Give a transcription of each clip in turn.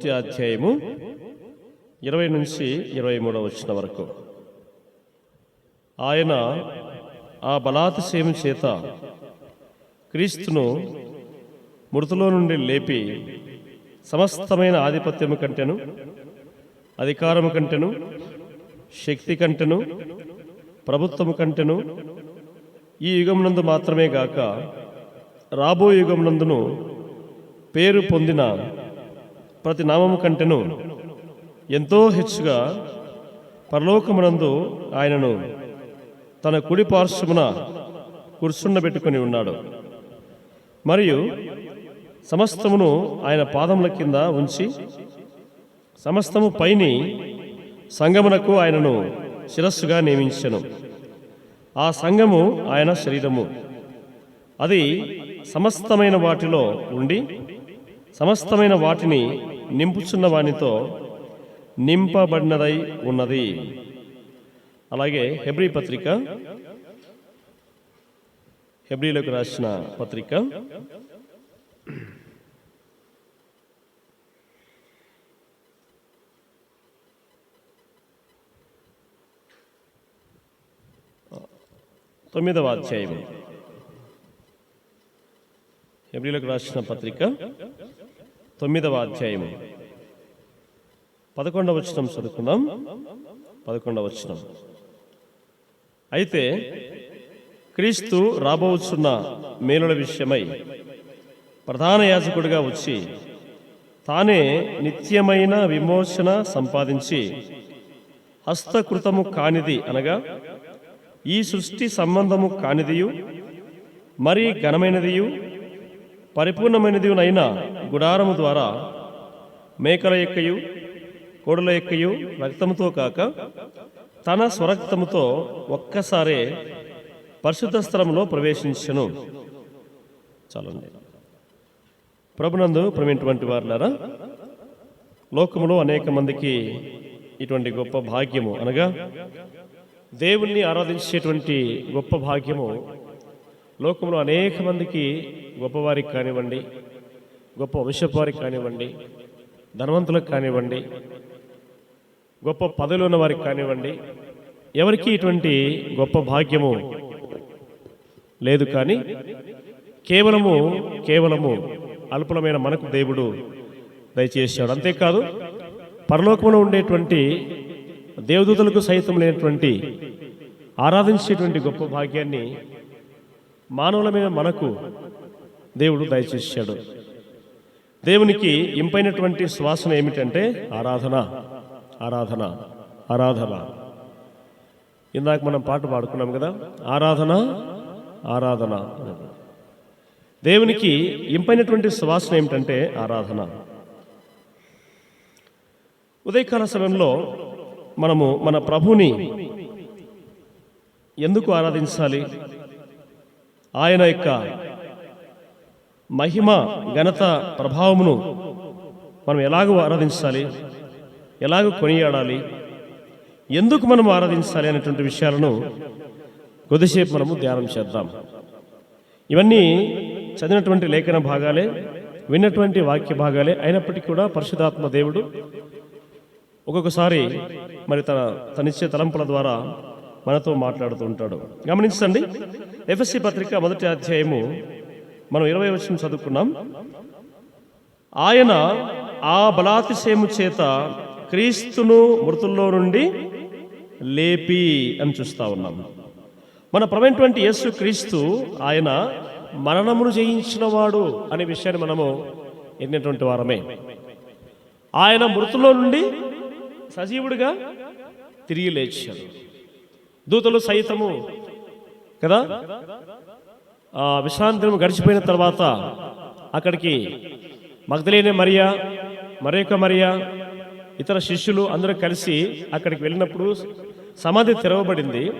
మొదటి అధ్యాయము ఇరవై నుంచి ఇరవై మూడవ వచ్చిన వరకు. ఆయన ఆ బలాతిశయం చేత క్రీస్తును మృతులో నుండి లేపి సమస్తమైన ఆధిపత్యము కంటెను అధికారము కంటెను శక్తి కంటెను ప్రభుత్వము కంటెను ఈ యుగమునందు మాత్రమే గాక రాబో యుగమునందును పేరు పొందిన ప్రతి నామము కంటేను ఎంతో హెచ్చుగా పరలోకమునందు ఆయనను తన కుడి పార్శ్వమున కూర్చుండబెట్టుకుని ఉన్నాడు. మరియు సమస్తమును ఆయన పాదముల కింద ఉంచి సమస్తము పైని సంగమునకు ఆయనను శిరస్సుగా నియమించెను. ఆ సంఘము ఆయన శరీరము. అది సమస్తమైన వాటిలో ఉండి సమస్తమైన వాటిని నింపుచున్న వానితో నింపబడినదై ఉన్నది. అలాగే హెబ్రీ పత్రిక హెబ్రిలోకి రాసిన పత్రిక తొమ్మిదవ అధ్యాయం హెబ్రిలకు రాసిన పత్రిక తొమ్మిదవ అధ్యాయము. పదకొండవ వచనం చదువుకుందాం. పదకొండవ వచనం. అయితే క్రీస్తు రాబోచున్న మేలుల విషయమై ప్రధాన యాజకుడిగా వచ్చి తానే నిత్యమైన విమోచన సంపాదించి హస్తకృతము కానిది అనగా ఈ సృష్టి సంబంధము కానిదియు మరి ఘనమైనదియు పరిపూర్ణమైనదియునైన గుడారము ద్వారా మేకల యొక్కయు కోడుల యొక్కయు రక్తముతో కాక తన స్వరక్తముతో ఒక్కసారే పరిశుద్ధ స్థలంలో ప్రవేశించను. చాలండి. ప్రభునందు ప్రమైనటువంటి వారులారా లోకములో అనేక మందికి ఇటువంటి గొప్ప భాగ్యము అనగా దేవుణ్ణి ఆరాధించేటువంటి గొప్ప భాగ్యము లోకంలో అనేక మందికి గొప్పవారికి కానివ్వండి గొప్ప వంశవారికి కానివ్వండి ధనవంతులకు కానివ్వండి గొప్ప పదవిలో ఉన్న వారికి కానివ్వండి ఎవరికి ఇటువంటి గొప్ప భాగ్యము లేదు కానీ కేవలము కేవలము అల్పులమైన మనకు దేవుడు దయచేశాడు. అంతేకాదు పరలోకంలో ఉండేటువంటి దేవదూతలకు సైతం లేనటువంటి ఆరాధించేటువంటి గొప్ప భాగ్యాన్ని మానవులమైన మనకు దేవుడు దయచేశాడు. దేవునికి ఇంపైనటువంటి శ్వాసన ఏమిటంటే ఆరాధన ఆరాధన ఆరాధన. ఇందాక మనం పాట పాడుకున్నాం కదా ఆరాధన ఆరాధన. దేవునికి ఇంపైనటువంటి శ్వాసన ఏమిటంటే ఆరాధన. ఉదయకాల సమయంలో మనము మన ప్రభుని ఎందుకు ఆరాధించాలి? ఆయన యొక్క మహిమ ఘనత ప్రభావమును మనం ఎలాగో ఆరాధించాలి? ఎలాగ కొనియాడాలి? ఎందుకు మనం ఆరాధించాలి అనేటువంటి విషయాలను కొద్దిసేపు మనము ధ్యానం చేద్దాం. ఇవన్నీ చదివినటువంటి లేఖన భాగాలే విన్నటువంటి వాక్య భాగాలే. అయినప్పటికీ కూడా పరిశుధాత్మ దేవుడు ఒక్కొక్కసారి మరి తన తనిచ్చే తలంపుల ద్వారా మనతో మాట్లాడుతూ ఉంటాడు. గమనించండి ఎఫ్ఎస్సి పత్రిక మొదటి అధ్యాయము మనం ఇరవై వచ్చిన చదువుకున్నాం. ఆయన ఆ బలాతిశయము చేత క్రీస్తును మృతుల్లో నుండి లేపి అని చూస్తా ఉన్నాం. మన ప్రమైనటువంటి యేసు క్రీస్తు ఆయన మరణమును జయించినవాడు అనే విషయాన్ని మనము ఎన్నినటువంటి వారమే. ఆయన మృతుల్లో నుండి సజీవుడిగా తిరిగి లేచాడు. దూతలు సైతము. కదా? ఆ విశ్రాంతి గడిచిపోయిన తర్వాత అక్కడికి మగధలేని మరియా మరొక మరియా ఇతర శిష్యులు అందరూ కలిసి అక్కడికి వెళ్ళినప్పుడు సమాధి తెరవబడింది.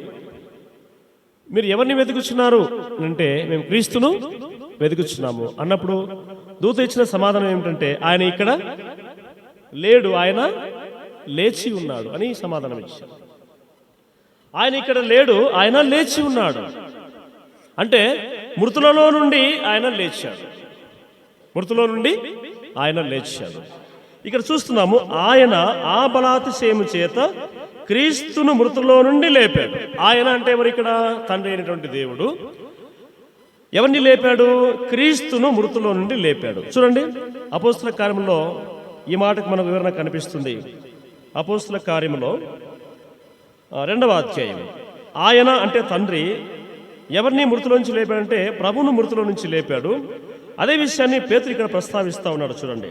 మీరు ఎవరిని వెతుకుచున్నారు? అంటే మేము క్రీస్తును వెతుకుచున్నాము. అన్నప్పుడు దూత ఇచ్చిన సమాధానం ఏమిటంటే ఆయన ఇక్కడ లేడు ఆయన లేచి ఉన్నాడు అని సమాధానం ఇచ్చారు. ఆయన ఇక్కడ లేడు ఆయన లేచి ఉన్నాడు. అంటే మృతులలో నుండి ఆయన లేచాడు. మృతులో నుండి ఆయన లేచాడు. ఇక్కడ చూస్తున్నాము ఆయన ఆ బలాతిశయము చేత క్రీస్తును మృతుల్లో నుండి లేపాడు. ఆయన అంటే ఎవరు ఇక్కడ? తండ్రి అయినటువంటి దేవుడు. ఎవరిని లేపాడు? క్రీస్తును మృతులో నుండి లేపాడు. చూడండి అపోస్తుల కార్యంలో ఈ మాటకు మనకు వివరణ కనిపిస్తుంది. అపోస్తుల కార్యములో రెండవ అధ్యాయం. ఆయన అంటే తండ్రి ఎవరిని మృతిలోంచి లేపాడంటే ప్రభును మృతుల నుంచి లేపాడు. అదే విషయాన్ని పేతురు ఇక్కడ ప్రస్తావిస్తా ఉన్నాడు చూడండి.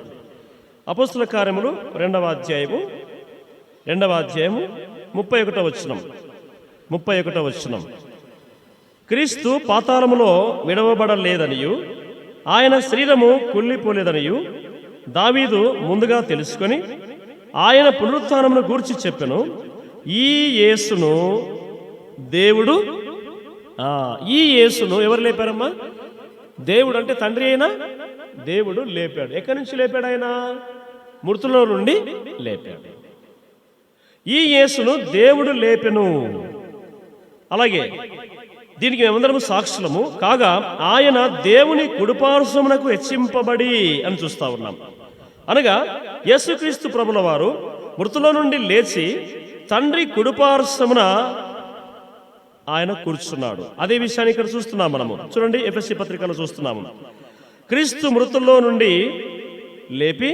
అపస్తుల కార్యములు రెండవ అధ్యాయము రెండవ అధ్యాయము ముప్పై ఒకటో వచ్చినం ముప్పై ఒకటో వచ్చినం క్రీస్తు పాతాళములో విడవబడలేదనియు ఆయన శరీరము కుళ్ళిపోలేదనియు దావీదు ముందుగా తెలుసుకొని ఆయన పునరుత్థానమును గూర్చి చెప్పెను ఈ యేసును దేవుడు ఈ యేసును ఎవరు లేపారమ్మా? దేవుడు అంటే తండ్రి అయినా దేవుడు లేపాడు. ఎక్కడి నుంచి లేపాడు ఆయన? మృతులో నుండి లేపాడు. ఈ యేసును దేవుడు లేపెను. అలాగే దీనికి మేమందరము సాక్షులము. కాగా ఆయన దేవుని కుడిపార్శ్వమునకు హెచ్చింపబడి అని చూస్తా ఉన్నాం. అనగా యేసుక్రీస్తు ప్రభుల వారు మృతుల నుండి లేచి తండ్రి కుడుపార్శ్వమున ఆయన కూర్చున్నాడు. అదే విషయాన్ని ఇక్కడ చూస్తున్నాం మనము. చూడండి ఎఫ్ఎస్సి పత్రికలో చూస్తున్నాము. క్రీస్తు మృతుల్లో నుండి లేపి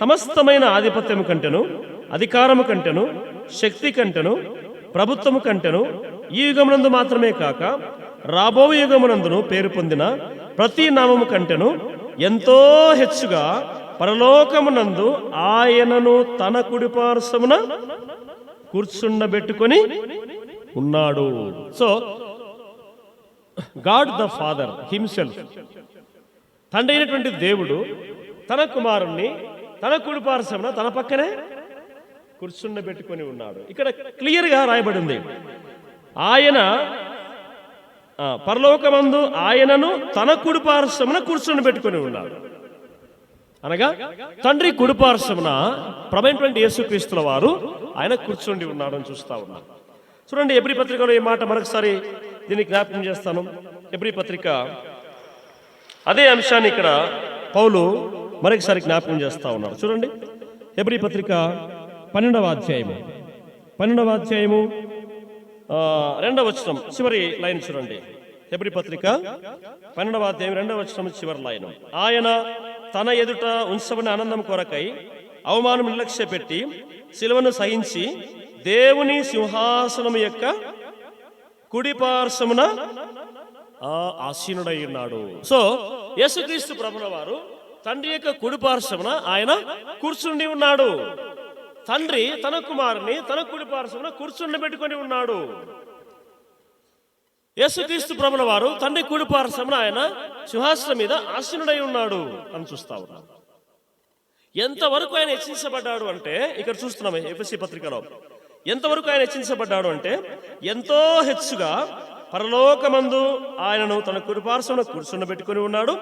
సమస్తమైన ఆధిపత్యము కంటెను అధికారము కంటెను శక్తి కంటెను ప్రభుత్వము కంటెను ఈ యుగమునందు మాత్రమే కాక రాబో యుగమునందును పేరు పొందిన ప్రతి నామము కంటెను ఎంతో హెచ్చుగా పరలోకమునందు ఆయనను తన కుడిపార్శ్వమున కూర్చుండబెట్టుకొని ఉన్నాడు. So God the Father himself తండ్రి అయినటువంటి దేవుడు తన కుమారుణ్ణి తన కుడిపారసమున తన పక్కనే కూర్చుండబెట్టుకొని ఉన్నాడు. ఇక్కడ క్లియర్గా రాయబడింది. ఆయన పరలోకమందు ఆయనను తన కుడిపారసమున కూర్చుండబెట్టుకొని ఉన్నాడు. అనగా తండ్రి కుడిపార్శ్వమున ప్రమైనటువంటి యేసుక్రీస్తుల వారు ఆయన కూర్చుండి ఉన్నాడని చూస్తా ఉన్నారు. చూడండి ఎబ్రి పత్రికలో ఈ మాట మరొకసారి దీన్ని జ్ఞాపకం చేస్తాను. ఎబ్రి పత్రిక అదే అంశాన్ని ఇక్కడ పౌలు మరొకసారి జ్ఞాపకం చేస్తా ఉన్నారు. చూడండి ఎబ్రి పత్రిక పన్నెండవ అధ్యాయము. పన్నెండవ అధ్యాయము రెండవ వచనం చివరి లైన్ చూడండి. ఎబ్రి పత్రిక పన్నెండవ అధ్యాయం రెండవ వచనం చివరి లైన్. ఆయన తన ఎదుట ఉంచబడిన ఆనందం కొరకై అవమానం నిర్లక్ష్య పెట్టి శిలువను సహించి దేవుని సింహాసనం యొక్క కుడిపార్శ్వమున ఆ ఆసీనుడై ఉన్నాడు. సో యేసుక్రీస్తు ప్రభుల వారు తండ్రి యొక్క కుడిపార్శ్వమున ఆయన కూర్చుండి ఉన్నాడు. తండ్రి తన కుమారుని తన కుడిపార్శ్వమున కూర్చుండి కూర్చుండబెట్టుకొని ఉన్నాడు. యేసుక్రీస్తు ప్రభుల వారు తండ్రి కుడి పార్శ్వమున ఆయన సింహాసనం మీద ఆసీనుడై ఉన్నాడు అని చూస్తా ఉన్నాం. ఎంతవరకు ఆయన హెచ్చించబడ్డాడు అంటే ఇక్కడ చూస్తున్నాం ఎఫ్ఎస్సి పత్రికలో ఎంతవరకు ఆయన హెచ్చించబడ్డాడు అంటే ఎంతో హెచ్చుగా పరలోకమందు ఆయనను తన కుడిపార్శ్వన పెట్టుకుని ఉన్నాడు.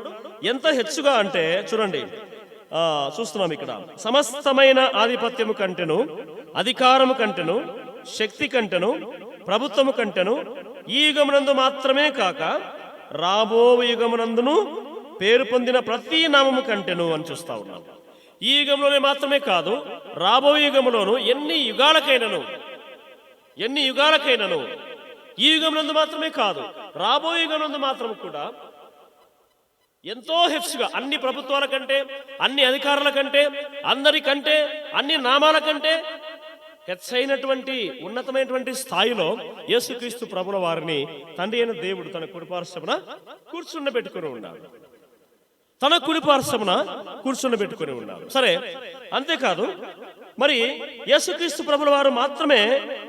ఎంత హెచ్చుగా అంటే చూడండి ఆ చూస్తున్నాం ఇక్కడ. సమస్తమైన ఆధిపత్యము కంటెను అధికారము కంటెను శక్తి కంటెను ప్రభుత్వము కంటెను ఈ యుగమునందు మాత్రమే కాక రాబో యుగమునందును పేరు పొందిన ప్రతి నామము కంటేను అని చూస్తా ఉన్నాను ఈ యుగంలోనే మాత్రమే కాదు రాబో యుగంలోను ఎన్ని యుగాలకైనను ఎన్ని యుగాలకైనను ఈ యుగమునందు మాత్రమే కాదు రాబో యుగమునందు మాత్రం కూడా ఎంతో హెచ్చుగా అన్ని ప్రభుత్వాల కంటే అన్ని అధికారుల కంటే అందరి కంటే అన్ని నామాల కంటే హెచ్చైనటువంటి ఉన్నతమైనటువంటి స్థాయిలో యేసుక్రీస్తు ప్రభుల వారిని తండ్రి అయిన దేవుడు తన కుడిపార్శ్వమున కూర్చుండబెట్టుకుని ఉన్నాడు. తన కుడిపార్శ్వమున పార్శ్వమున కూర్చుని పెట్టుకుని సరే అంతేకాదు మరి యేసుక్రీస్తు ప్రభుల వారు మాత్రమే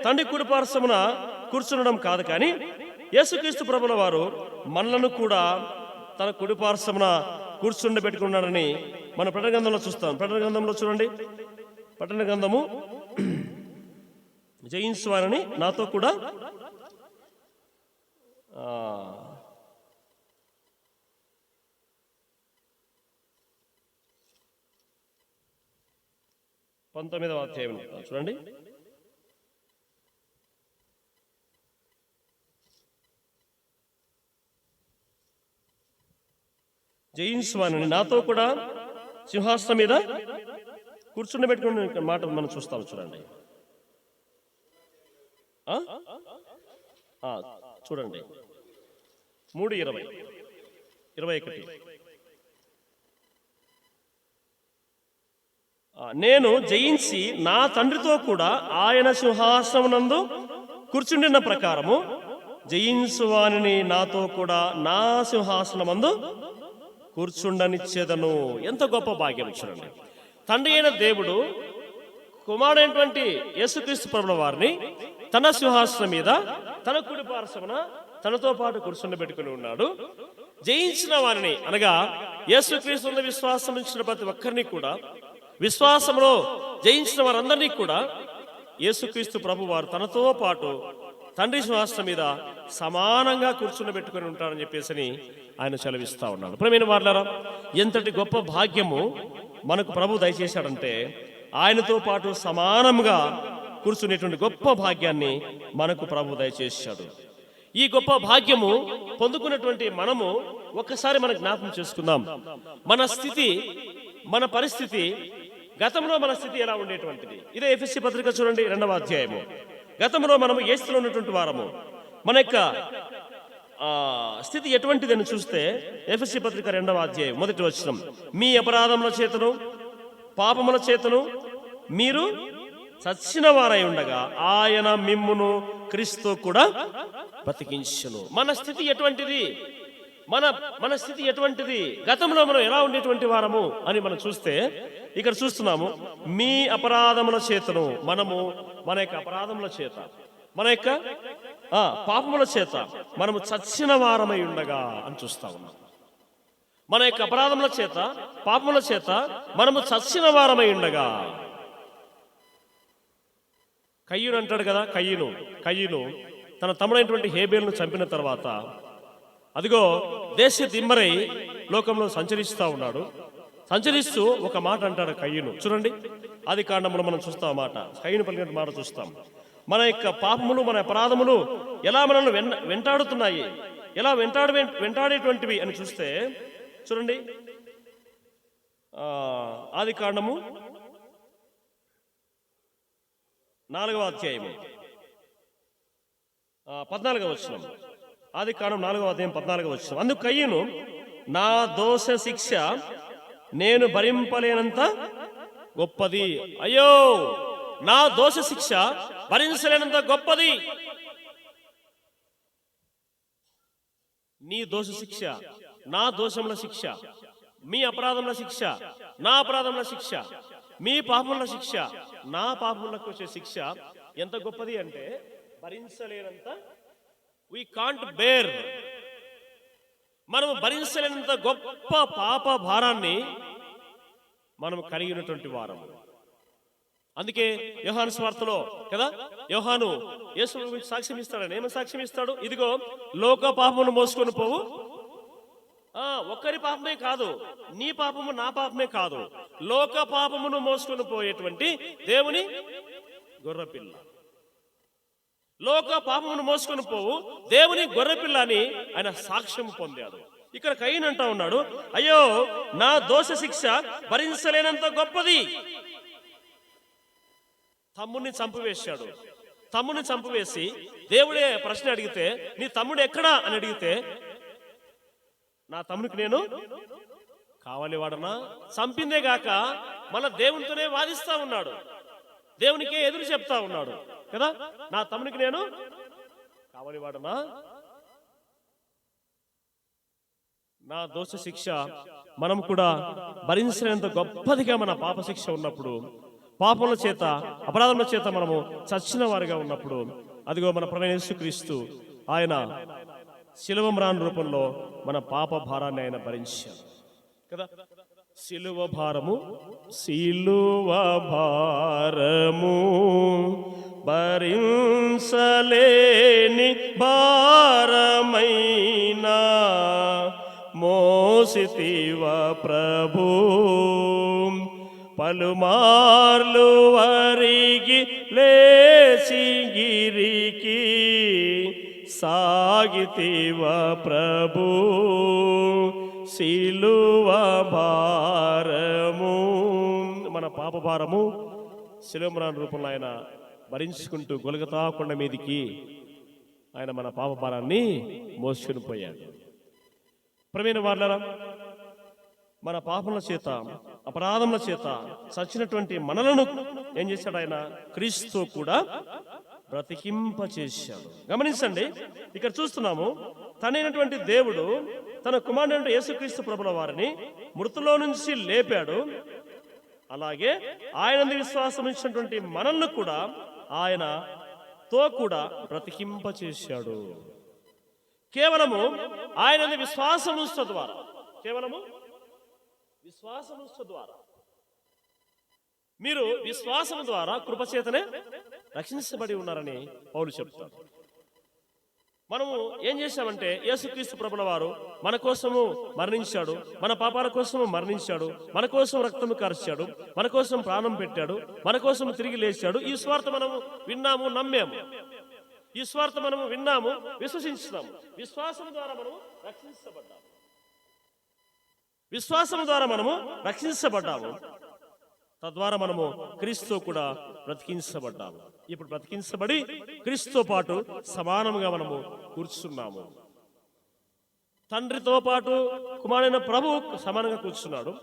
తండ్రి కుడిపార్శ్వమున కూర్చుండడం కాదు కానీ యేసుక్రీస్తు ప్రభుల వారు మనలను కూడా తన కుడిపార్శ్వమున కూర్చుండబెట్టుకున్నాడని మన ప్రటన గ్రంథంలో చూస్తాం. ప్రటన గ్రంథంలో చూడండి. పట్టణ గ్రంథము జయించువారని నాతో కూడా పంతొమ్మిదవ అధ్యాయం చూడండి. జయించువానని నాతో కూడా సింహాసనం మీద కూర్చుండబెట్టుకుని మాట మనం చూస్తాం చూడండి. చూడండి. మూడు ఇరవై. ఇరవై ఒకటి. నేను జయించి నా తండ్రితో కూడా ఆయన సింహాసనమునందు కూర్చుండిన ప్రకారము జయించువాని నాతో కూడా నా సింహాసనమందు కూర్చుండనిచ్చేదను. ఎంత గొప్ప భాగ్యం చూడండి తండ్రి అయిన దేవుడు కుమారుడైనటువంటి యేసుక్రీస్తు ప్రభుల వారిని తన సింహాసనం మీద తన కుడి పార్శ్వన తనతో పాటు కూర్చుండబెట్టుకుని ఉన్నాడు. జయించిన వారిని అనగా యేసుక్రీస్తు విశ్వాసం ఇచ్చిన ప్రతి ఒక్కరిని కూడా విశ్వాసంలో జయించిన వారందరినీ కూడా యేసుక్రీస్తు ప్రభు వారు తనతో పాటు తండ్రి సింహాసనం మీద సమానంగా కూర్చుండబెట్టుకుని ఉంటారని చెప్పేసి ఆయన సెలవిస్తా ఉన్నాడు. ప్రేమైన వాళ్ళారా ఎంతటి గొప్ప భాగ్యము మనకు ప్రభు దయచేశాడంటే ఆయనతో పాటు సమానంగా కూర్చునేటువంటి గొప్ప భాగ్యాన్ని మనకు ప్రభు దయచేశాడు. ఈ గొప్ప భాగ్యము పొందుకున్నటువంటి మనము ఒక్కసారి మన జ్ఞాపకం చేసుకుందాం. మన స్థితి మన పరిస్థితి గతంలో మన స్థితి ఎలా ఉండేటువంటిది? ఇదే ఎఫ్ఎస్సి పత్రిక చూడండి రెండవ అధ్యాయము. గతంలో మనము ఏ స్థితిలో ఉన్నటువంటి వారము. మన యొక్క స్థితి ఎటువంటిదని చూస్తే ఎఫ్ఎస్సి పత్రిక రెండవ అధ్యాయం మొదటి వచనం. మీ అపరాధముల చేతను పాపముల చేతను మీరు చచ్చిన వారై ఉండగా ఆయన మిమ్మును క్రీస్తు కూడా బ్రతికించును. మన స్థితి ఎటువంటిది? మన మన స్థితి ఎటువంటిది? గతంలో మనం ఎలా ఉండేటువంటి వారము అని మనం చూస్తే ఇక్కడ చూస్తున్నాము మీ అపరాధముల చేతను మనము మన యొక్క అపరాధముల చేత మన యొక్క పాపముల చేత మనము చచ్చిన వారమై ఉండగా అని చూస్తా ఉన్నాం. మన యొక్క అపరాధముల చేత పాపముల చేత మనము చచ్చిన వారమై ఉండగా కయ్యూను అంటాడు కదా కయ్యూను కయ్యూను. తన తమ్ముడైనటువంటి హేబేల్ను చంపిన తర్వాత అదిగో దేశ దిమ్మరై లోకంలో సంచరిస్తూ ఉన్నాడు. సంచరిస్తూ ఒక మాట అంటాడు కయ్యూను. చూడండి అది కాండంలో మనం చూస్తాం మాట. కయ్యను పలికిన మాట చూస్తాం. మన యొక్క పాపములు మన అపరాధములు ఎలా మనల్ని వెన్ వెంటాడుతున్నాయి? ఎలా వెంటాడు వెంటాడేటువంటివి అని చూస్తే చూడండి. ఆది కాండము నాలుగవ అధ్యాయము. పద్నాలుగవ వచ్చిన ఆది కాలం నాలుగవ అధ్యాయం పద్నాలుగవ వచ్చిన అందుకు కయ్యను నా దోష శిక్ష నేను భరింపలేనంత గొప్పది. అయ్యో నా దోష శిక్ష భరించలేనంత గొప్పది. నీ దోష శిక్ష నా దోషముల శిక్ష మీ అపరాధముల శిక్ష నా అపరాధముల శిక్ష మీ పాపముల శిక్ష నా పాపములకు వచ్చే శిక్ష ఎంత గొప్పది అంటే భరించలేనంత వి కాంట్ బేర్ మనము భరించలేనంత గొప్ప పాప భారాన్ని మనం కలిగి ఉన్నటువంటి వారము. అందుకే యోహాను స్వార్థలో కదా? యోహాను యేసు సాక్ష్యం ఇస్తాడని ఏమని సాక్ష్యం ఇస్తాడు? ఇదిగో లోక పాపమును మోసుకొని పోవు ఒక్కరి పాపమే కాదు నీ పాపము నా పాపమే కాదు. లోక పాపమును మోసుకొని పోయేటువంటి దేవుని గొర్రెపిల్ల. లోక పాపమును మోసుకొని పోవు దేవుని గొర్రెపిల్ల అని ఆయన సాక్ష్యం పొందాడు. ఇక్కడ కయ్యన్ అంటా ఉన్నాడు అయ్యో నా దోష శిక్ష భరించలేనంత గొప్పది. తమ్ముడిని చంపివేశాడు. తమ్ముడిని చంపివేసి దేవుడే ప్రశ్న అడిగితే నీ తమ్ముడు ఎక్కడా? అని అడిగితే నా తమ్మునికి నేను కావాలివాడనా? చంపిందే గాక మన దేవునితోనే వాదిస్తా ఉన్నాడు. దేవునికే ఎదురు చెప్తా ఉన్నాడు. కదా? నా తమ్మునికి నేను కావాలివాడనా? నా దోష శిక్ష మనం కూడా భరించలేంత గొప్పదిగా మన పాప శిక్ష ఉన్నప్పుడు పాపముల చేత అపరాధముల చేత మనము చచ్చిన వారిగా ఉన్నప్పుడు అదిగో మన ప్రవేశ క్రీస్తు ఆయన శిలువ మ్రాన్ రూపంలో మన పాప భారాన్ని ఆయన భరించారు కదా? శిలువ భారము శిలువ భారము భరించలేని భారమైనా మోసితివ ప్రభు. పలుమార్లు వరిగి లేసి గిరికి సాగితివ ప్రభు శిలువ భారము. మన పాప భారము శిలోమరాన్ రూపంలో ఆయన భరించుకుంటూ గొలగతా కొండ మీదికి ఆయన మన పాపభారాన్ని మోసుకుని పోయాడు. ప్రవీణ వాళ్ళరా మన పాపముల చేత అపరాధముల చేత చచ్చినటువంటి మనలను ఏం చేశాడు ఆయన? క్రీస్తు కూడా బ్రతికింపచేశాడు గమనించండి ఇక్కడ చూస్తున్నాము తనైనటువంటి దేవుడు తన కుమారుడు యేసుక్రీస్తు ప్రభుల వారిని మృతులో నుంచి లేపాడు. అలాగే ఆయన విశ్వాసం ఇచ్చినటువంటి మనల్ని కూడా ఆయన తో కూడా బ్రతికింపచేశాడు కేవలము ఆయన విశ్వాసం ద్వారా. కేవలము విశ్వాసం ద్వారా. మీరు విశ్వాసం ద్వారా కృపచేతనే రక్షించబడి ఉన్నారని పౌలు చెప్తారు మనము ఏం చేశామంటే యేసుక్రీస్తు ప్రభుల వారు మన కోసము మరణించాడు మన పాపాల కోసము మరణించాడు మన కోసం రక్తము కార్చాడు మన కోసం ప్రాణం పెట్టాడు మన కోసం తిరిగి లేచాడు. ఈ స్వార్థ మనము విన్నాము నమ్మాము. ఈ స్వార్థ మనము విన్నాము విశ్వసించున్నాము విశ్వాసం ద్వారా మనము రక్షించబడ్డాము. విశ్వాసం ద్వారా మనము రక్షించబడ్డాము. తద్వారా మనము క్రీస్తు కూడా బ్రతికించబడ్డాము. ఇప్పుడు బ్రతికించబడి క్రీస్తుతో పాటు సమానంగా మనము కూర్చున్నాము. తండ్రితో పాటు కుమారుడైన ప్రభు సమానంగా కూర్చున్నాడు.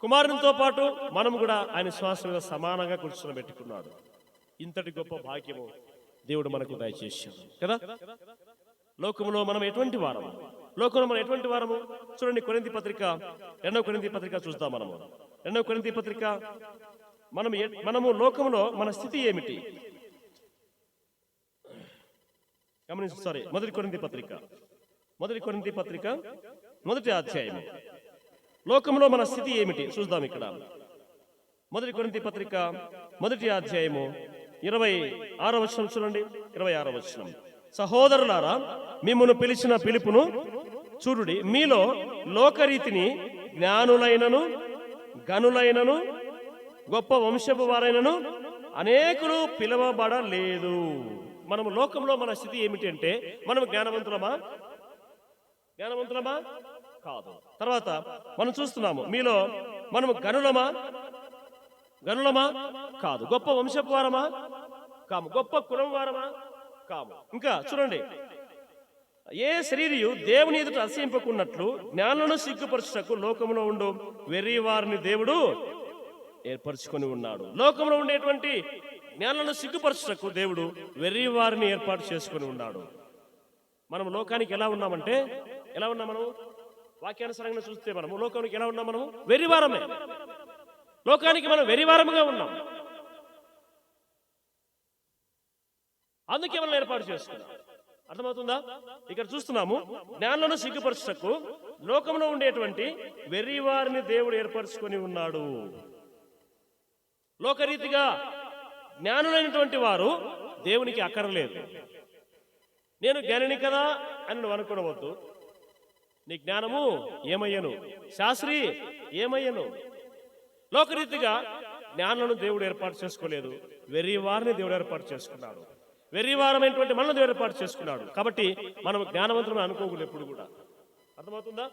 కుమారునితో పాటు మనం కూడా ఆయన శ్వాస మీద సమానంగా కూర్చుని పెట్టుకున్నాడు. ఇంతటి గొప్ప భాగ్యము దేవుడు మనకు దయచేసాడు కదా? లోకంలో మనం ఎటువంటి వారము? లోకంలో మనం ఎటువంటి వారము? చూడండి కొరింది పత్రిక రెండవ కొరింది పత్రిక చూస్తాం మనము. రెండవ కొరింతి పత్రిక మనం మనము లోకంలో మన స్థితి ఏమిటి? గమనించు సారీ మొదటి కొరింది పత్రిక. మొదటి కొరింతి పత్రిక మొదటి అధ్యాయము లోకంలో మన స్థితి ఏమిటి? చూద్దాం ఇక్కడ. మొదటి కొరింతి పత్రిక మొదటి అధ్యాయము ఇరవై ఆరో వచనం చూడండి. ఇరవై ఆరో వచనం. సహోదరులారా మిమ్మను పిలిచిన పిలుపును చూడుడి. మీలో లోకరీతిని జ్ఞానులైనను గనులైనను గొప్ప వంశపు వారైనను అనేకులు పిలవబడలేదు. మనము లోకంలో మన స్థితి ఏమిటంటే మనం జ్ఞానవంతులమా? జ్ఞానవంతులమా? కాదు. తర్వాత మనం చూస్తున్నాము మీలో మనము గనులమా? గనులమా? కాదు. గొప్ప వంశపు వారమా? కాము. గొప్ప కులం వారమా? కాము. ఇంకా చూడండి ఏ శరీరియు దేవుని ఎదుట అసహింపకున్నట్లు జ్ఞానులను సిగ్గుపరచుటకు లోకంలో ఉండు. వెర్రి వారిని దేవుడు ఏర్పరచుకొని ఉన్నాడు. లోకంలో ఉండేటువంటి జ్ఞానులను సిగ్గుపరచుటకు దేవుడు వెర్రి వారిని ఏర్పాటు చేసుకొని ఉన్నాడు. మనం లోకానికి ఎలా ఉన్నామంటే ఎలా ఉన్నాం మనం వాక్యానుసారంగా చూస్తే మనము లోకానికి ఎలా ఉన్నాం మనము? వెర్రివారమే లోకానికి మనం వెర్రివారముగా ఉన్నాం. అందుకే మనం ఏర్పాటు చేసుకున్నాం. అర్థమవుతుందా? ఇక్కడ చూస్తున్నాము జ్ఞానులను సిగ్గుపరచుటకు లోకంలో ఉండేటువంటి వెర్రివారిని దేవుడు ఏర్పరచుకొని ఉన్నాడు. లోకరీతిగా జ్ఞానులైనటువంటి వారు దేవునికి అక్కరలేదు. నేను జ్ఞానిని కదా అని నువ్వు అనుకోవద్దు నీ జ్ఞానము ఏమయ్యను? శాస్త్రి ఏమయ్యను? లోకరీతిగా జ్ఞానులను దేవుడు ఏర్పాటు చేసుకోలేదు. వెర్రి వారిని దేవుడు ఏర్పాటు చేసుకున్నాడు. వెర్రివారమైనటువంటి మనల్ని ఏర్పాటు చేసుకున్నాడు. కాబట్టి మనం జ్ఞానవంతులను అనుకోకూడదు ఎప్పుడు కూడా. అర్థమవుతుందా?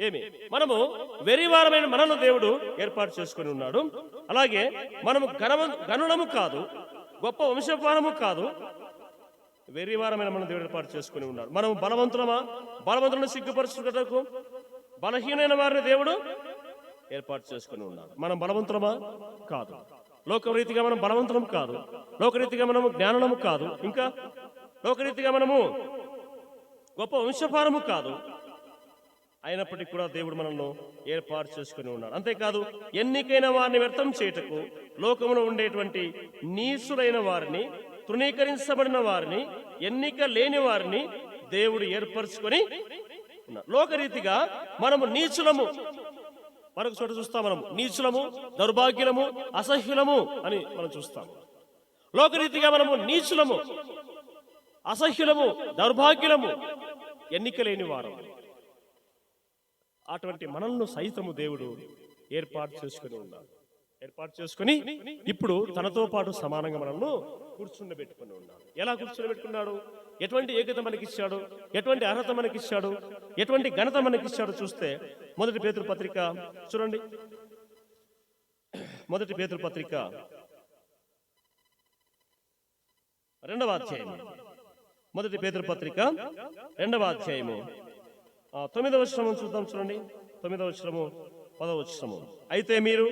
ఏమి? మనము వెరివారమైన మనను దేవుడు ఏర్పాటు చేసుకొని ఉన్నాడు. అలాగే మనము గణవ గనులము కాదు గొప్ప వంశపానము కాదు వెర్రివారమైన మనం దేవుడు ఏర్పాటు చేసుకుని ఉన్నాడు. మనం బలవంతులమా? బలవంతులను సిగ్గుపరచుటకు బలహీనమైన వారిని దేవుడు ఏర్పాటు చేసుకుని ఉన్నాడు. మనం బలవంతులమా? కాదు. లోకరీతిగా మనం బలవంతులం కాదు. లోకరీతిగా మనము జ్ఞానము కాదు. ఇంకా లోకరీతిగా మనము గొప్ప వంశపారము కాదు. అయినప్పటికీ కూడా దేవుడు మనల్ని ఏర్పాటు చేసుకుని ఉన్నాడు. అంతేకాదు ఎన్నికైన వారిని వ్యర్థం చేయుటకు లోకములో ఉండేటువంటి నీసులైన వారిని తృణీకరించబడిన వారిని ఎన్నిక లేని వారిని దేవుడు ఏర్పరచుకొని లోకరీతిగా మనము నీచులము. మరొక చోట చూస్తాం మనం. నీచులము దౌర్భాగ్యులము అసహ్యులము అని మనం చూస్తాం. లోకరీతిగా మనము నీచులము అసహ్యులము దౌర్భాగ్యులము ఎన్నిక లేని వారం. అటువంటి మనల్ని సైతము దేవుడు ఏర్పాటు చేసుకుని ఉన్నాడు. ఏర్పాటు చేసుకుని ఇప్పుడు తనతో పాటు సమానంగా మనల్ని కూర్చుండబెట్టుకుని ఉన్నాడు. ఎలా కూర్చుండబెట్టుకున్నాడు? ఎటువంటి ఏకత మనకిచ్చాడు? ఎటువంటి అర్హత మనకిచ్చాడు? ఎటువంటి ఘనత మనకిచ్చాడు చూస్తే మొదటి పేతురు పత్రిక చూడండి. మొదటి పేతురు పత్రిక రెండవ అధ్యాయము. మొదటి పేతురు పత్రిక రెండవ అధ్యాయము. తొమ్మిదవ శ్రమం చూద్దాం చూడండి. తొమ్మిదవ శ్రము పదవ శ్రము అయితే మీరు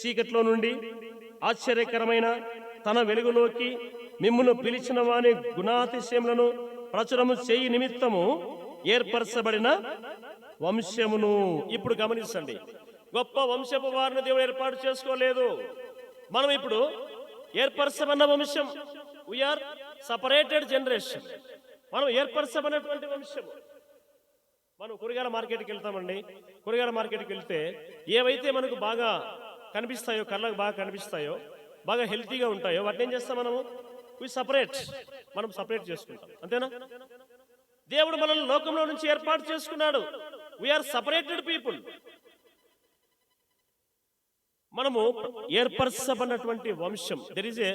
చీకట్లో నుండి ఆశ్చర్యకరమైన తన వెలుగులోకి మిమ్మును పిలిచిన వాని గుణాతిశయములను ప్రచురము చేయి నిమిత్తము ఏర్పరచబడిన వంశమును ఇప్పుడు గమనించండి. గొప్ప వంశపు వారిని దేవుడు ఏర్పాటు చేసుకోలేదు. మనం ఇప్పుడు ఏర్పరచబడిన వంశం. వీఆర్ సపరేటెడ్ జనరేషన్ మనం ఏర్పరచబడినటువంటి వంశం మనం కూరగాయల మార్కెట్కి వెళ్తామండి. కూరగాయల మార్కెట్కి వెళ్తే ఏవైతే మనకు బాగా కనిపిస్తాయో కళ్ళకు బాగా కనిపిస్తాయో బాగా హెల్తీగా ఉంటాయో వాటిని ఏం చేస్తాం మనము? వి సపరేట్ మనం సపరేట్ చేసుకుంటాం. అంతేనా? దేవుడు మనల్ని లోకంలో నుంచి ఏర్పాటు చేసుకున్నాడు. వీఆర్ సపరేటెడ్ పీపుల్ మనము ఏర్పరచబడినటువంటి వంశం. There is a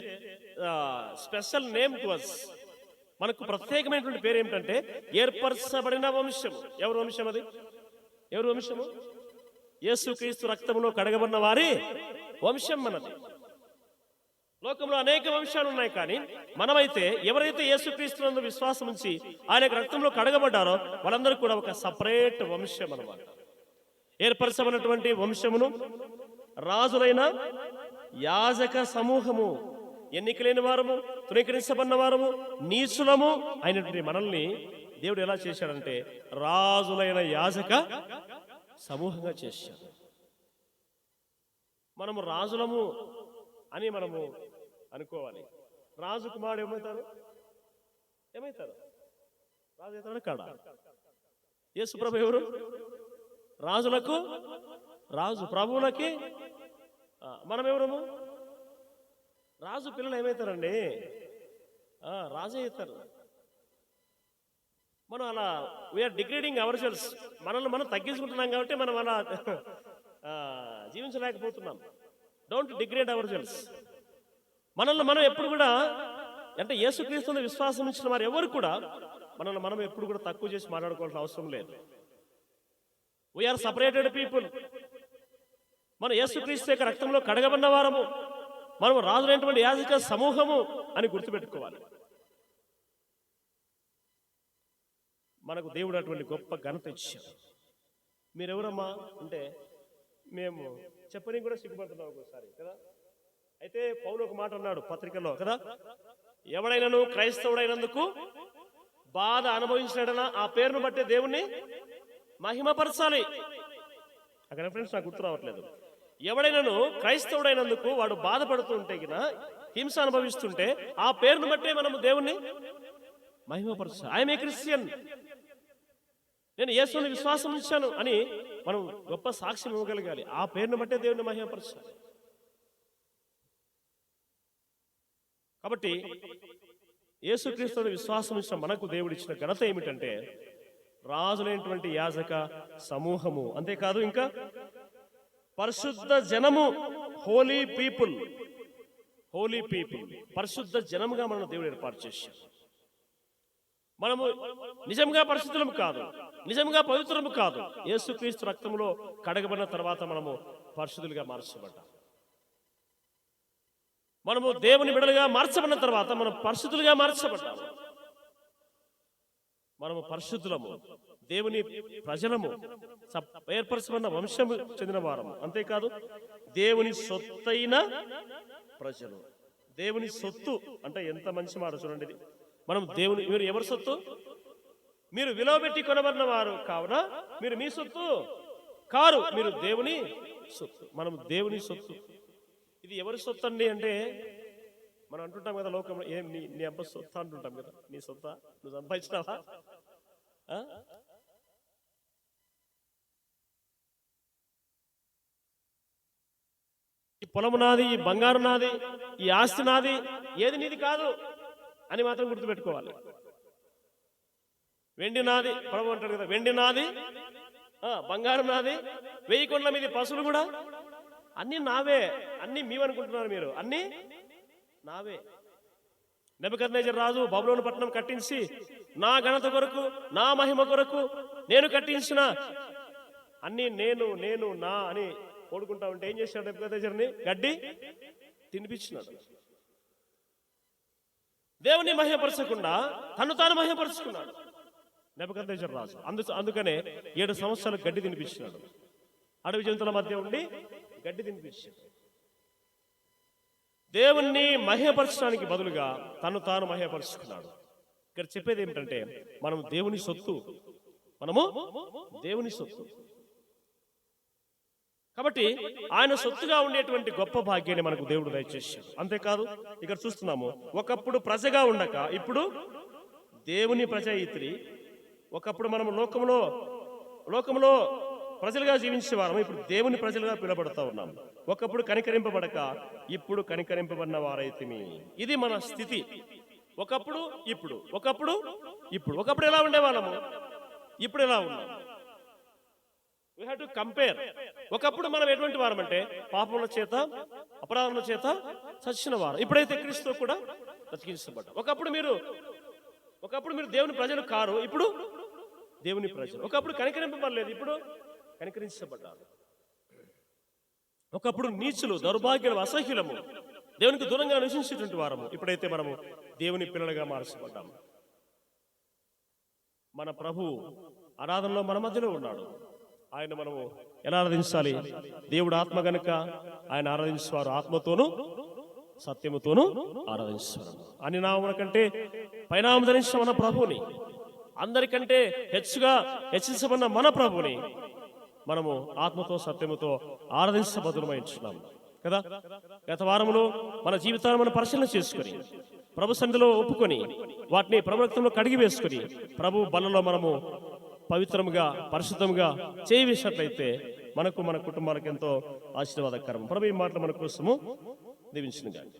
special name to us మనకు ప్రత్యేకమైనటువంటి పేరు ఏమిటంటే ఏర్పరచబడిన వంశం. ఎవరు వంశం అది? ఎవరు వంశము? యేసుక్రీస్తు రక్తంలో కడగబడిన వారి వంశం మనది. లోకంలో అనేక వంశాలు ఉన్నాయి కానీ మనమైతే ఎవరైతే యేసుక్రీస్తునందు విశ్వాసం ఉంచి ఆయన రక్తంలో కడగబడ్డారో వాళ్ళందరూ కూడా ఒక సపరేట్ వంశం అనమాట ఏర్పరచబడినటువంటి వంశమును రాజులైన యాజక సమూహము ఎన్నికలేని వారము తృణీకరించబడిన వారము నీచులము అయినటువంటి మనల్ని దేవుడు ఎలా చేశాడంటే రాజులైన యాజక సమూహంగా చేశాడు. మనము రాజులము అని మనము అనుకోవాలి. రాజు కుమారుడు ఏమవుతారు ఏమవుతారు రాజు అవుతాడు కాడ? యేసుప్రభు ఎవరు? రాజులకు? రాజు ప్రభువులకి? మనమెవరము? మనం ఎవరము రాజు పిల్లలు ఏమవుతారండి? రాజు అవుతారు మనం అలా వీఆర్ డిగ్రేడింగ్ అవర్ సెల్స్ మనల్ని మనం తగ్గించుకుంటున్నాం కాబట్టి మనం అలా జీవించలేకపోతున్నాం. డోంట్ డిగ్రేడ్ అవర్ సెల్స్ మనల్ని మనం ఎప్పుడు కూడా అంటే యేసుక్రీస్తుని విశ్వాసం ఇచ్చిన వారు ఎవరు కూడా మనల్ని మనం ఎప్పుడు కూడా తక్కువ చేసి మాట్లాడుకోవాల్సిన అవసరం లేదు. వీఆర్ సపరేటెడ్ పీపుల్ మనం యేసుక్రీస్తు యొక్క రక్తంలో కడగబడిన వారము. మనం రాజులైనటువంటి యాజక సమూహము అని గుర్తుపెట్టుకోవాలి. మనకు దేవుడు అటువంటి గొప్ప ఘనత ఇచ్చాడు. మీరెవరమ్మా? అంటే మేము చెప్పని కూడా సిగ్గుపడుతున్నాం ఒకసారి కదా? అయితే పౌలు ఒక మాట అన్నాడు పత్రికలో కదా? ఎవడైనాను క్రైస్తవుడైనందుకు బాధ అనుభవించినడన ఆ పేరును బట్టే దేవుణ్ణి మహిమపరచాలి. అక్కడ ఫ్రెండ్స్ నాకు గుర్తు రావట్లేదు. ఎవడైనాను క్రైస్తవుడైనందుకు వాడు బాధపడుతుంటే గిన హింస అనుభవిస్తుంటే ఆ పేరును బట్టే మనము దేవుణ్ణి మహిమపరచాలి. I'm a Christian. నేను యేసుని విశ్వాసం ఇచ్చాను అని మనం గొప్ప సాక్ష్యం ఇవ్వగలగాలి. ఆ పేరును బట్టే దేవుని మహిమపరచాలి. కాబట్టి యేసుక్రీస్తుని విశ్వాసం ఇచ్చిన మనకు దేవుడిచ్చిన ఘనత ఏమిటంటే రాజులైనటువంటి యాజక సమూహము. అంతేకాదు ఇంకా పరిశుద్ధ జనము హోలీ పీపుల్ హోలీ పీపుల్ పరిశుద్ధ జనముగా మనం దేవుడు ఏర్పాటు చేశాడు. మనము నిజంగా పరిశుద్ధులము కాదు నిజంగా పవిత్రము కాదు. యేసుక్రీస్తు రక్తంలో కడగబడిన తర్వాత మనము పరిశుద్ధులుగా మార్చబడ్డాం. మనము దేవుని బిడలుగా మార్చబడిన తర్వాత మనం పరిశుద్ధులుగా మార్చబడ్డాము. మనము పరిశుద్ధులము దేవుని ప్రజలము ఏర్పరచబడిన వంశము చెందిన వారము. అంతేకాదు దేవుని సొత్తైన ప్రజలు. దేవుని సొత్తు అంటే ఎంత మంచి మాట చూడండి ఇది. మనం దేవుని మీరు ఎవరి సొత్తు? మీరు విలువ పెట్టి కొనబడిన వారు కావున మీరు మీ సొత్తు. కారు మీరు దేవుని సొత్తు. మనం దేవుని సొత్తు. ఇది ఎవరి సొత్తు అండి అంటే మనం అంటుంటాం కదా లోకంలో ఏం నీ నీ అబ్బ సొత్త అంటుంటాం కదా. నీ సొత్త? నువ్వు సంపాదించినావా? ఈ పొలము నాది ఈ బంగారు నాది ఈ ఆస్తి నాది ఏది నీది కాదు అని మాత్రం గుర్తుపెట్టుకోవాలి. వెండి నాది ప్రభు అంటాడు కదా వెండి నాది బంగారం నాది వెయ్యి కొండల మీద పశువులు కూడా అన్ని నావే అన్ని మీవనుకుంటున్నారు మీరు. అన్ని నావే. నెబకర్నేజర్ రాజు బబులోను పట్టణం కట్టించి నా ఘనత కొరకు నా మహిమ కొరకు నేను కట్టించిన అన్ని నేను నేను నా అని కోడుకుంటా ఉంటే ఏం చేశాడు నెప్పుకదేశర్ని గడ్డి తినిపించినాడు. దేవుని మహిమపరచకుండా తను తాను మహిమపరచుకున్నాడు నెప్పుకదేశర్ రాజు. అందు అందుకనే ఏడు సంవత్సరాలు గడ్డి తినిపించినాడు. అడవి జంతువుల మధ్య ఉండి గడ్డి తినిపించాడు దేవుణ్ణి మహ్యపరచడానికి బదులుగా తను తాను మహ్యపరుచుకున్నాడు ఇక్కడ చెప్పేది ఏమిటంటే మనం దేవుని సొత్తు. మనము దేవుని సొత్తు. కాబట్టి ఆయన సొత్తుగా ఉండేటువంటి గొప్ప భాగ్యాన్ని మనకు దేవుడు దయచేసాడు అంతేకాదు ఇక్కడ చూస్తున్నాము ఒకప్పుడు ప్రజగా ఉండక ఇప్పుడు దేవుని ప్రజ ఇతరి ఒకప్పుడు మనం లోకంలో లోకంలో ప్రజలుగా జీవించే జీవించేవారం ఇప్పుడు దేవుని ప్రజలుగా పిలబడుతూ ఉన్నాం. ఒకప్పుడు కనికరింపబడక ఇప్పుడు కనికరింపబడిన వారైతిమి. ఇది మన స్థితి. ఒకప్పుడు ఇప్పుడు. ఒకప్పుడు ఇప్పుడు. ఒకప్పుడు ఎలా ఉండేవాళ్ళము? ఇప్పుడు ఎలా ఉన్నాం? వీ హ్యావ్ టు కంపేర్ ఒకప్పుడు మనం ఎటువంటి వారం అంటే పాపముల చేత అపరాధముల చేత చచ్చిన వారం. ఇప్పుడైతే క్రీస్తు కూడా బ్రతికించబడ్డా ఒకప్పుడు మీరు ఒకప్పుడు మీరు దేవుని ప్రజలు కారు. ఇప్పుడు దేవుని ప్రజలు. ఒకప్పుడు కనికరింపబడలేదు. ఇప్పుడు కనికరించబడ్డారు ఒకప్పుడు నీచులు దౌర్భాగ్యులు అసహ్యులము దేవునికి దూరంగా నివసించేటువంటి వారము. ఇప్పుడైతే మనము దేవుని పిల్లలుగా మార్చబడ్డాము. మన ప్రభు ఆరాధనలో మన మధ్యలో ఉన్నాడు. ఆయన మనము ఎలా ఆరాధించాలి? దేవుడు ఆత్మ గనుక ఆయన ఆరాధించేవారు ఆత్మతోనూ సత్యముతోనూ ఆరాధించేవారు అని నామన కంటే పైనామ ధరించిన మన ప్రభువుని అందరికంటే హెచ్చుగా హెచ్చించబడిన మన ప్రభువుని మనము ఆత్మతో సత్యముతో ఆరాధించబదులమైంచున్నాం కదా? గత వారంలో మన జీవితాన్ని మనం పరిశీలన చేసుకొని ప్రభు సంధిలో ఒప్పుకొని వాటిని ప్రభుత్వంలో కడిగి వేసుకొని ప్రభు బలలో మనము పవిత్రముగా పరిశుద్ధముగా చేయవేసినట్లయితే మనకు మన కుటుంబానికి ఎంతో ఆశీర్వాదకరం ప్రభు ఈ మాటలు మన కోసము దీవించిన కానీ